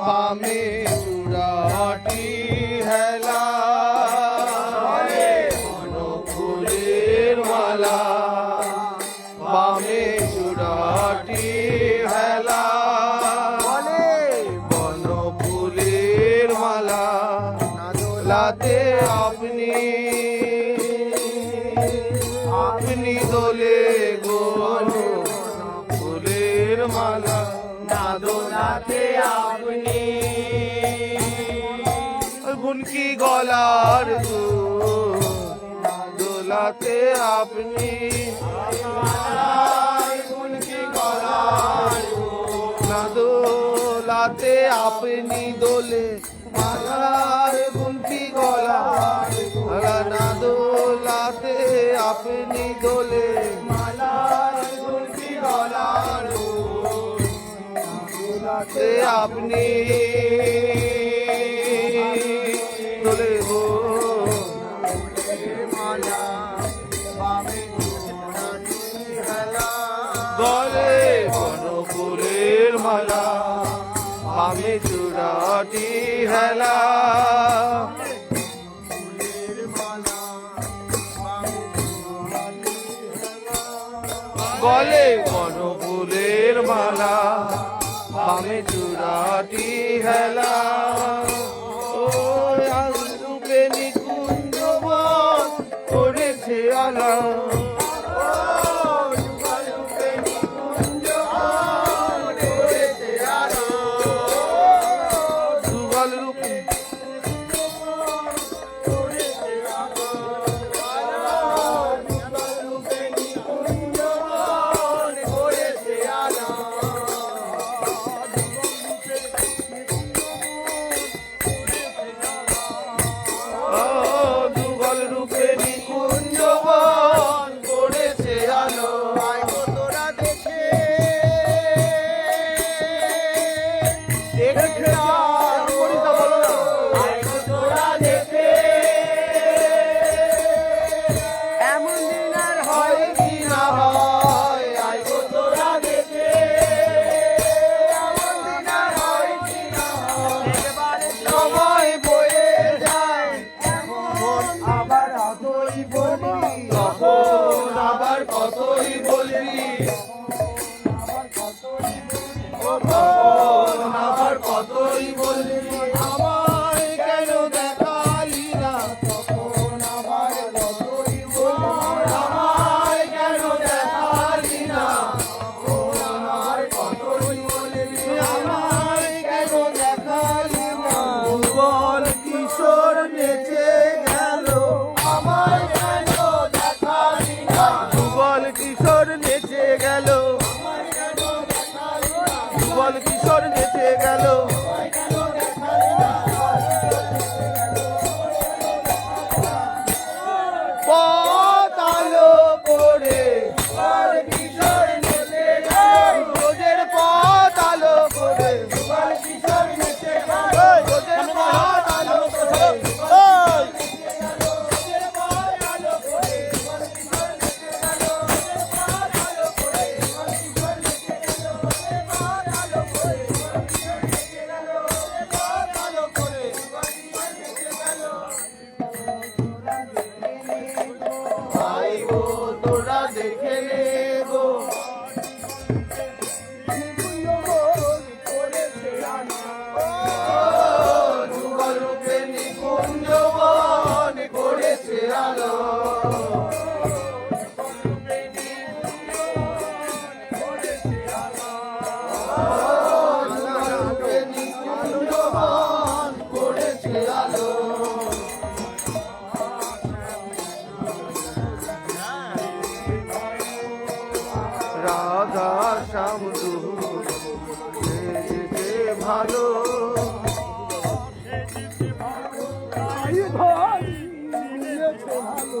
हमें चुराटी মালা। বামে হেলা। ফুলের মালা। দোলাতে আপনি। আপনি দোলে গো ফুলের মালা। দোলাতে আপনি। গুনকি গলার দোলাতে আপনি। গুনকি গলার না দোলাতে আপনি দোলে। মালার গুন কাছে আপনি। তোলে হো মালা গলে বনপুরের মালা আমি চূড়াটি হেলা। গলে বনপুরের মালা আমি চূড়াটি হেলা ও আজ রূপে নিকুঞ্জ করেছে আলা Yeah. ভালো।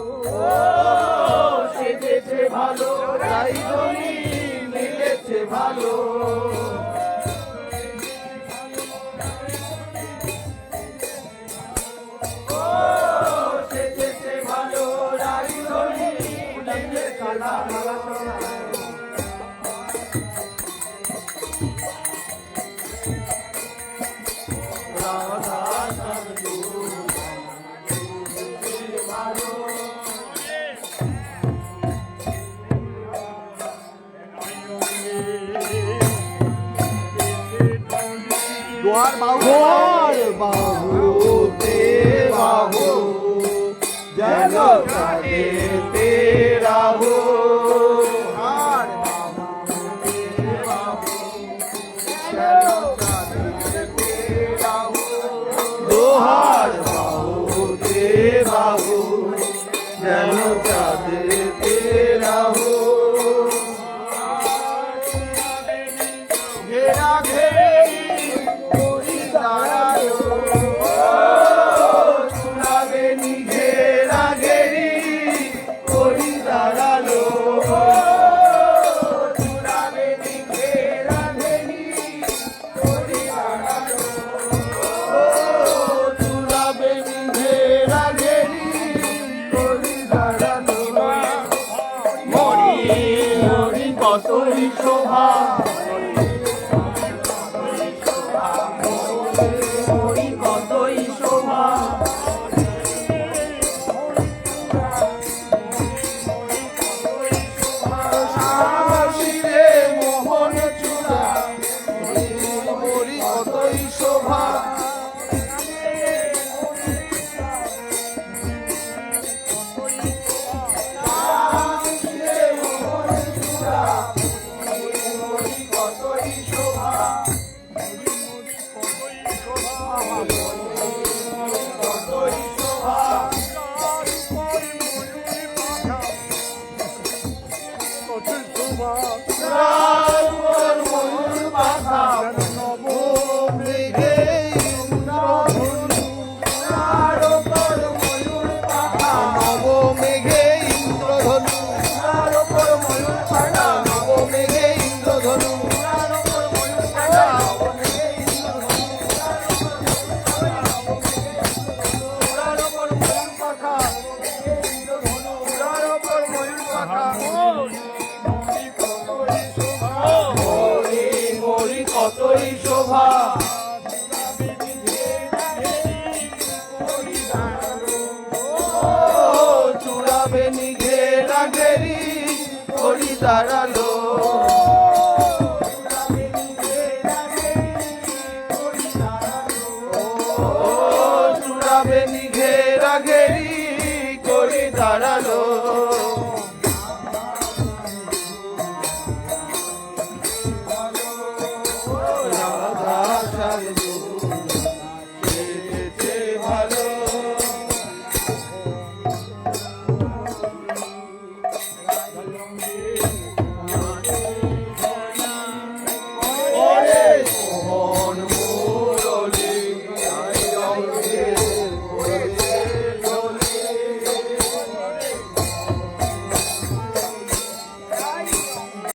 যে ভালো। waterball，waterball。যতই শোভা। Bye. sarando